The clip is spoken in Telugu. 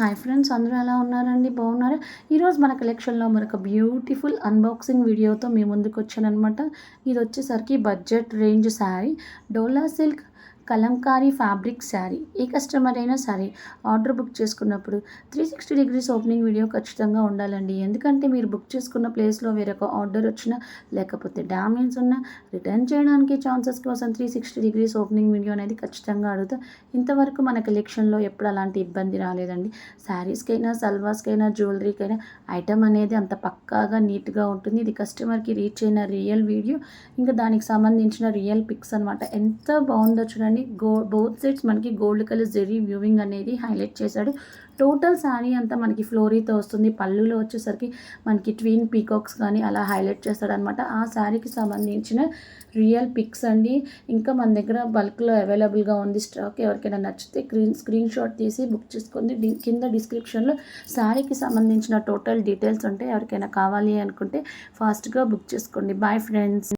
హాయ్ ఫ్రెండ్స్ అందరూ ఎలా ఉన్నారండి? బాగున్నారా? ఈరోజు మన కలెక్షన్లో మరొక బ్యూటిఫుల్ అన్బాక్సింగ్ వీడియోతో మీ ముందుకు వచ్చానమాట ఇది వచ్చేసరికి budget range saree. Dola silk Kalamkari fabric saree ఏ కస్టమర్ అయినా సరే ఆర్డర్ బుక్ చేసుకున్నప్పుడు three sixty degrees opening video ఖచ్చితంగా ఉండాలండి. ఎందుకంటే మీరు బుక్ చేసుకున్న ప్లేస్లో వేరొక ఆర్డర్ వచ్చినా లేకపోతే డ్యామేజ్ ఉన్నా రిటర్న్ చేయడానికి ఛాన్సెస్ కోసం three sixty degrees opening video అనేది ఖచ్చితంగా అడుగుతా. ఇంతవరకు మన కలెక్షన్లో ఎప్పుడు అలాంటి ఇబ్బంది రాలేదండి. శారీస్కైనా సల్వాస్కైనా జ్యువెలరీకైనా ఐటమ్ అనేది అంత పక్కాగా నీట్గా ఉంటుంది. ఇది కస్టమర్కి రీచ్ అయిన రియల్ వీడియో. ఇంకా దానికి సంబంధించిన రియల్ పిక్స్ అనమాట ఎంత బాగుందో చూడండి. గో బోత్ సైడ్స్ మనకి గోల్డ్ కలర్ జెరీ వ్యూవింగ్ అనేది హైలైట్ చేశాడు. టోటల్ శారీ అంతా మనకి ఫ్లోరీతో వస్తుంది. పళ్ళులో వచ్చేసరికి మనకి ట్వీన్ పీకాక్స్ కానీ అలా హైలైట్ చేస్తాడనమాట ఆ శారీకి సంబంధించిన రియల్ పిక్స్ అండి. ఇంకా మన దగ్గర బల్క్లో అవైలబుల్గా ఉంది. స్టాక్ ఎవరికైనా నచ్చితే స్క్రీన్ స్క్రీన్ షాట్ తీసి బుక్ చేసుకోండి కింద డిస్క్రిప్షన్లో శారీకి సంబంధించిన టోటల్ డీటెయిల్స్ ఉంటే ఎవరికైనా కావాలి అనుకుంటే ఫాస్ట్గా బుక్ చేసుకోండి. Bye friends